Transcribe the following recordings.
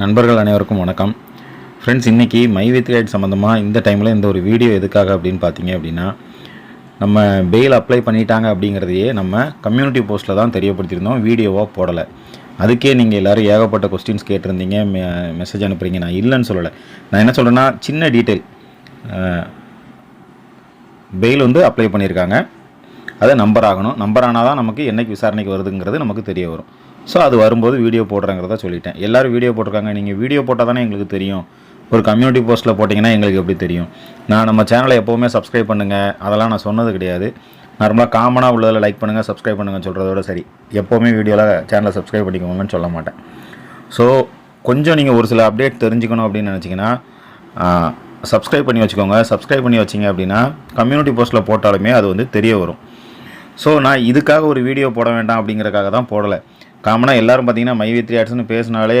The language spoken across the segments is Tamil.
நண்பர்கள் அனைவருக்கும் வணக்கம். ஃப்ரெண்ட்ஸ் இன்றைக்கி மை வித் கைட் சம்மந்தமாக இந்த டைமில் இந்த ஒரு வீடியோ எதுக்காக அப்படின்னு பார்த்தீங்க அப்படின்னா நம்ம பெயில் அப்ளை பண்ணிட்டாங்க அப்படிங்கிறதையே நம்ம கம்யூனிட்டி போஸ்ட்டில் தான் தெரியப்படுத்தியிருந்தோம். வீடியோவாக போடலை. அதுக்கே நீங்கள் எல்லோரும் ஏகப்பட்ட கொஸ்டின்ஸ் கேட்டிருந்தீங்க. மெசேஜ் அனுப்புறீங்க. நான் இல்லைன்னு சொல்லலை. நான் என்ன சொல்கிறேன்னா சின்ன டீட்டெயில் பெயில் வந்து அப்ளை பண்ணியிருக்காங்க. அது நம்பர் ஆகணும். நம்பர் ஆனால் தான் நமக்கு என்னைக்கு விசாரணைக்கு வருதுங்கிறது நமக்கு தெரிய வரும். ஸோ அது வரும்போது வீடியோ போடுறேங்கிறத சொல்லிட்டேன். எல்லோரும் வீடியோ போட்டிருக்காங்க. நீங்கள் வீடியோ போட்டால் தானே எங்களுக்கு தெரியும். ஒரு கம்யூனிட்டி போஸ்ட்டில் போட்டிங்கன்னா எங்களுக்கு எப்படி தெரியும். நான் நம்ம சேனலை எப்போவுமே சப்ஸ்கிரைப் பண்ணுங்கள் அதெல்லாம் நான் சொன்னது கிடையாது. நார்மலாக காமனாக உள்ளதில் லைக் பண்ணுங்கள் சப்ஸ்கிரைப் பண்ணுங்கன்னு சொல்கிறதோட சரி. எப்போவுமே வீடியோவில் சேனலை சப்ஸ்கிரைப் பண்ணிக்கோங்கன்னு சொல்ல மாட்டேன். ஸோ கொஞ்சம் நீங்கள் ஒரு சில அப்டேட் தெரிஞ்சுக்கணும் அப்படின்னு நினச்சிங்கன்னா சப்ஸ்கிரைப் பண்ணி வச்சுக்கோங்க. சப்ஸ்கிரைப் பண்ணி வச்சிங்க அப்படின்னா கம்யூனிட்டி போஸ்ட்டில் போட்டாலுமே அது வந்து தெரிய வரும். ஸோ நான் இதுக்காக ஒரு வீடியோ போட வேண்டாம் அப்படிங்கிறக்காக தான் போடலை. காமனாக எல்லோரும் பார்த்தீங்கன்னா மைவி த்ரீ ஆட்ஸ்னு பேசினாலே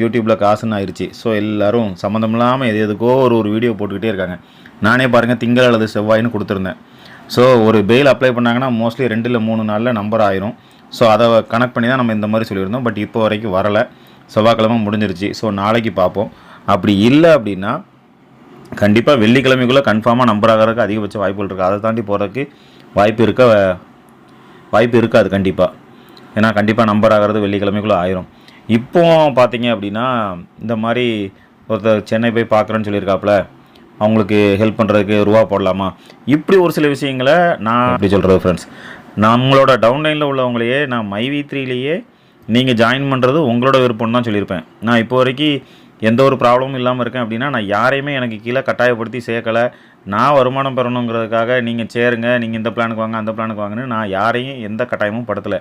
யூடியூப்பில் காசுன்னு ஆயிடுச்சு ஸோ எல்லோரும் சம்மந்தம் இல்லாமல் எது எதுக்கோ ஒரு ஒரு வீடியோ போட்டுக்கிட்டே இருக்காங்க. நானே பாருங்கள் திங்கள் அல்லது செவ்வாயின்னு கொடுத்துருந்தேன். ஸோ ஒரு பெயில் அப்ளை பண்ணாங்கன்னா மோஸ்ட்லி ரெண்டு இல்லை மூணு நாளில் நம்பர் ஆயிரும். ஸோ அதை கனெக்ட் பண்ணி தான் நம்ம இந்த மாதிரி சொல்லியிருந்தோம். பட் இப்போ வரைக்கும் வரலை. செவ்வாய்க்கிழமை முடிஞ்சிருச்சு. ஸோ நாளைக்கு பார்ப்போம். அப்படி இல்லை அப்படின்னா கண்டிப்பாக வெள்ளிக்கிழமைக்குள்ளே கன்ஃபார்மாக நம்பர் ஆகிறதுக்கு அதிகபட்ச வாய்ப்புகள் இருக்குது அதை தாண்டி போகிறதுக்கு வாய்ப்பு இருக்க வாய்ப்பு இருக்காது கண்டிப்பாக ஏன்னா கண்டிப்பாக நம்பர் ஆகிறது வெள்ளிக்கிழமைக்குள்ளே ஆயிரும். இப்போ பார்த்தீங்க அப்படின்னா இந்த மாதிரி ஒருத்தர் சென்னை போய் பார்க்குறேன்னு சொல்லியிருக்காப்புல அவங்களுக்கு ஹெல்ப் பண்ணுறதுக்கு ரூபா போடலாமா? இப்படி ஒரு சில விஷயங்களை நான் அப்படி சொல்கிறது ஃப்ரெண்ட்ஸ் நம்மளோட டவுன்லைனில் உள்ளவங்களையே நான் மைவி த்ரீலேயே நீங்கள் ஜாயின் பண்ணுறது உங்களோட விருப்பம் தான் சொல்லியிருப்பேன். நான் இப்போ வரைக்கும் எந்த ஒரு ப்ராப்ளமும் இல்லாமல் இருக்கேன் அப்படின்னா நான் யாரையுமே எனக்கு கீழே கட்டாயப்படுத்தி சேர்க்கலை. நான் வருமானம் பெறணுங்கிறதுக்காக நீங்கள் சேருங்க நீங்கள் இந்த பிளானுக்கு வாங்க அந்த பிளானுக்கு வாங்கன்னு நான் யாரையும் எந்த கட்டாயமும் படுத்தலை.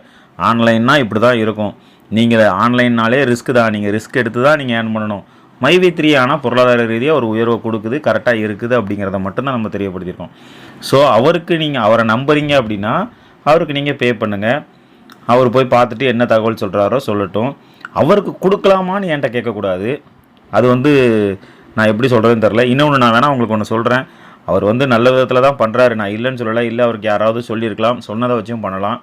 ஆன்லைன்னா இப்படி தான் இருக்கும். நீங்கள் ஆன்லைன்னாலே ரிஸ்க் தான். நீங்கள் ரிஸ்க் எடுத்து தான் நீங்கள் ஏர்ன் பண்ணணும். மைவி த்ரீ ஆனால் பொருளாதார ரீதியாக ஒரு உயர்வை கொடுக்குது கரெக்டாக இருக்குது அப்படிங்கிறத மட்டும்தான் நம்ம தெரியப்படுத்தியிருக்கோம். ஸோ அவருக்கு நீங்கள் அவரை நம்புறீங்க அப்படின்னா அவருக்கு நீங்கள் பே பண்ணுங்கள் அவர் போய் பார்த்துட்டு என்ன தகவல் சொல்கிறாரோ சொல்லட்டும். அவருக்கு கொடுக்கலாமான்னு என்கிட்ட கேட்கக்கூடாது. அது வந்து நான் எப்படி சொல்கிறதுன்னு தெரில இன்னொன்று நான் வேணால் உங்களுக்கு ஒன்று சொல்கிறேன் அவர் வந்து நல்ல விதத்தில் தான் பண்ணுறாரு நான் இல்லைன்னு சொல்லலை. இல்லை அவருக்கு யாராவது சொல்லியிருக்கலாம். சொன்னதை வச்சும் பண்ணலாம்.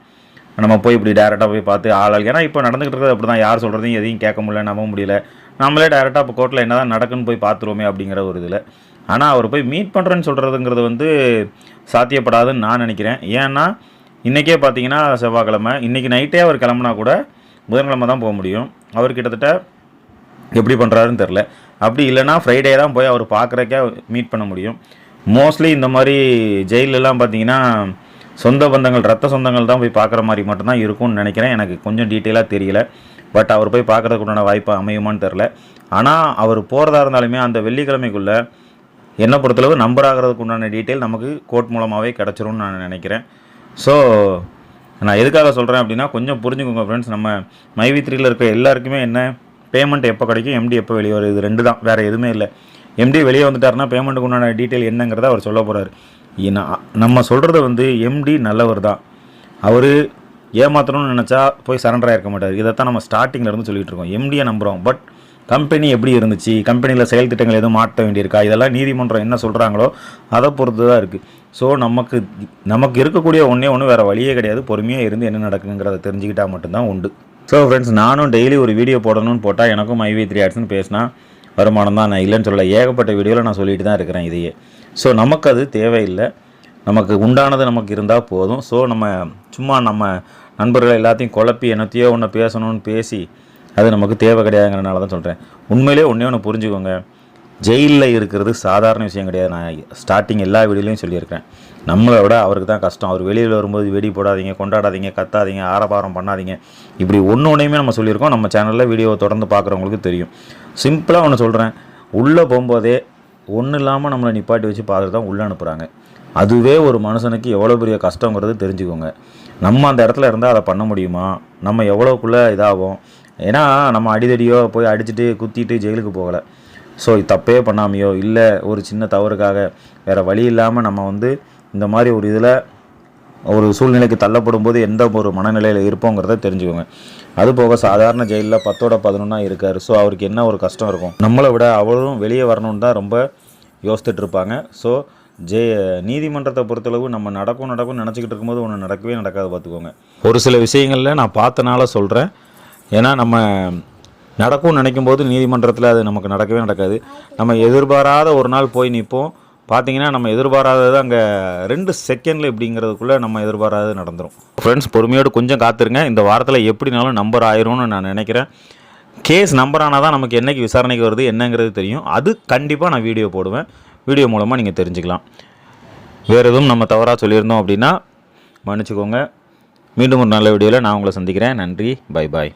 நம்ம போய் இப்படி டேரெக்டாக போய் பார்த்து ஆளாள். ஏன்னா இப்போ நடந்துகிட்டு இருக்கிறது அப்படி தான் யார் சொல்கிறதையும் எதையும் கேட்க முடியல நம்ப முடியல. நம்மளே டேரெக்டாக இப்போ கோர்ட்டில் என்ன தான் நடக்குன்னு போய் பார்த்துருவோமே அப்படிங்கிற ஒரு இதில். ஆனால் அவர் போய் மீட் பண்ணுறேன்னு சொல்கிறதுங்கிறது வந்து சாத்தியப்படாதுன்னு நான் நினைக்கிறேன். ஏன்னா இன்றைக்கே பார்த்தீங்கன்னா செவ்வாய்க்கிழமை. இன்றைக்கி நைட்டே அவர் கிளம்புனா கூட புதன்கிழமை தான் போக முடியும். அவர் கிட்டத்தட்ட எப்படி பண்ணுறாருன்னு தெரில அப்படி இல்லைனா ஃப்ரைடே தான் போய் அவர் பார்க்குறக்கே மீட் பண்ண முடியும். மோஸ்ட்லி இந்த மாதிரி ஜெயிலெலாம் பார்த்தீங்கன்னா சொந்த பந்தங்கள் ரத்த சொந்தங்கள் தான் போய் பார்க்குற மாதிரி மட்டும்தான் இருக்கும்னு நினைக்கிறேன். எனக்கு கொஞ்சம் டீட்டெயிலாக தெரியல. பட் அவர் போய் பார்க்குறதுக்கு உண்டான வாய்ப்பு அமையுமான்னு தெரில ஆனால் அவர் போகிறதா இருந்தாலுமே அந்த வெள்ளிக்கிழமைக்குள்ளே என்னை பொறுத்தளவு நம்பர் ஆகிறதுக்கு உண்டான டீட்டெயில் நமக்கு கோர்ட் மூலமாகவே கிடச்சிரும்னு நான் நினைக்கிறேன். ஸோ நான் எதுக்காக சொல்கிறேன் அப்படின்னா கொஞ்சம் புரிஞ்சுக்கோங்க ஃப்ரெண்ட்ஸ் நம்ம மைவி த்ரீயில் இருக்க எல்லாருக்குமே என்ன பேமெண்ட் எப்போ கிடைக்கும்? எம்டி எப்போ வெளியே வரும் இது ரெண்டு தான். வேறு எதுவுமே இல்லை. எம்டி வெளியே வந்துட்டாருன்னா பேமெண்ட்டுக்கு உண்டான டீட்டெயில் என்னங்கிறத அவர் சொல்ல போகிறார் நம்ம சொல்கிறத வந்து எம்டி நல்லவர் தான். அவர் ஏமாற்றணும்னு நினச்சா போய் சரண்டர் இருக்க மாட்டார். இதைத்தான் நம்ம ஸ்டார்டிங்கில் இருந்து சொல்லிகிட்டு இருக்கோம். எம்டியை நம்புகிறோம் பட் கம்பெனி எப்படி இருந்துச்சு? கம்பெனியில் செயல் திட்டங்கள் எதுவும் மாற்ற வேண்டியிருக்கா? இதெல்லாம் நீதிமன்றம் என்ன சொல்கிறாங்களோ அதை பொறுத்து தான் இருக்குது ஸோ நமக்கு நமக்கு இருக்கக்கூடிய ஒன்றே ஒன்று வேறு வழியே கிடையாது. பொறுமையாக இருந்து என்ன நடக்குங்கிறத தெரிஞ்சுக்கிட்டால் மட்டும்தான் உண்டு. ஸோ ஃப்ரெண்ட்ஸ் நானும் டெய்லி ஒரு வீடியோ போடணும்னு போட்டால் எனக்கும் ஐவி த்ரீ ஆட்ஸ்னு பேசினா வருமானம் தான் நான் இல்லைன்னு சொல்லலை. ஏகப்பட்ட வீடியோவில் நான் சொல்லிட்டு தான் இருக்கிறேன் இதையே. ஸோ நமக்கு அது தேவையில்லை. நமக்கு உண்டானது நமக்கு இருந்தால் போதும். ஸோ நம்ம சும்மா நம்ம நண்பர்கள் எல்லாத்தையும் குழப்பி என்னத்தையோ ஒன்று பேசணும்னு பேசி அது நமக்கு தேவை கிடையாதுங்கிறனால தான் சொல்கிறேன் உண்மையிலே ஒன்றே ஒன்று புரிஞ்சுக்கோங்க. ஜெயிலில் இருக்கிறது சாதாரண விஷயம் கிடையாது. நான் ஸ்டார்டிங் எல்லா வீடியோலையும் சொல்லியிருக்கேன் நம்மளை விட அவருக்கு தான் கஷ்டம். அவர் வெளியில் வரும்போது வெடி போடாதீங்க கொண்டாடாதீங்க கத்தாதீங்க ஆரபாரம் பண்ணாதீங்க. இப்படி ஒன்று ஒன்றையுமே நம்ம சொல்லியிருக்கோம். நம்ம சேனலில் வீடியோவை தொடர்ந்து பார்க்குறவங்களுக்கு தெரியும். சிம்பிளாக ஒன்று சொல்கிறேன் உள்ளே போகும்போதே ஒன்றும் இல்லாமல் நம்மளை நிப்பாட்டி வச்சு பார்த்துட்டு தான் உள்ளே அனுப்புகிறாங்க அதுவே ஒரு மனுஷனுக்கு எவ்வளோ பெரிய கஷ்டங்கிறது தெரிஞ்சுக்கோங்க. நம்ம அந்த இடத்துல இருந்தால் அதை பண்ண முடியுமா? நம்ம எவ்வளோக்குள்ளே இதாகும்? ஏன்னா நம்ம அடிதடியோ போய் அடிச்சுட்டு குத்திட்டு ஜெயிலுக்கு போகலை. ஸோ தப்பே பண்ணாமையோ இல்லை ஒரு சின்ன தவறுக்காக வேறு வழி இல்லாமல் நம்ம வந்து இந்த மாதிரி ஒரு இதில் ஒரு சூழ்நிலைக்கு தள்ளப்படும் போது எந்த ஒரு மனநிலையில் இருப்போங்கிறத தெரிஞ்சுக்கோங்க. அது போக சாதாரண ஜெயிலில் பத்தோட பதினொன்னா இருக்கார். ஸோ அவருக்கு என்ன ஒரு கஷ்டம் இருக்கும்? நம்மளை விட அவரும் வெளியே வரணும்னு தான் ரொம்ப யோசித்துட்டு இருப்பாங்க. ஸோ ஜெய நீதிமன்றத்தை பொறுத்தளவு நம்ம நடக்கும் நடக்கும் நினச்சிக்கிட்டு இருக்கும்போது ஒன்று நடக்கவே நடக்காது பார்த்துக்கோங்க. ஒரு சில விஷயங்களில் நான் பார்த்தனால சொல்கிறேன் ஏன்னா நம்ம நடக்கும்னு நினைக்கும் போது நீதிமன்றத்தில் அது நமக்கு நடக்கவே நடக்காது. நம்ம எதிர்பாராத ஒரு நாள் போய் நிற்போம் பார்த்தீங்கன்னா நம்ம எதிர்பாராதது அங்கே ரெண்டு செகண்டில் இப்படிங்கிறதுக்குள்ளே நம்ம எதிர்பாராதது நடந்துடும் ஃப்ரெண்ட்ஸ் பொறுமையோடு கொஞ்சம் காத்திருங்க. இந்த வாரத்தில் எப்படினாலும் நம்பர் ஆயிரும்னு நான் நினைக்கிறேன். கேஸ் நம்பர் ஆனால் தான் நமக்கு என்னைக்கு விசாரணைக்கு வருது என்னங்கிறது தெரியும். அது கண்டிப்பாக நான் வீடியோ போடுவேன். வீடியோ மூலமாக நீங்கள் தெரிஞ்சுக்கலாம். வேறு எதுவும் நம்ம தவறாக சொல்லியிருந்தோம் அப்படின்னா மன்னிச்சுக்கோங்க. மீண்டும் ஒரு நல்ல வீடியோவில் நான் உங்களை சந்திக்கிறேன். நன்றி. Bye bye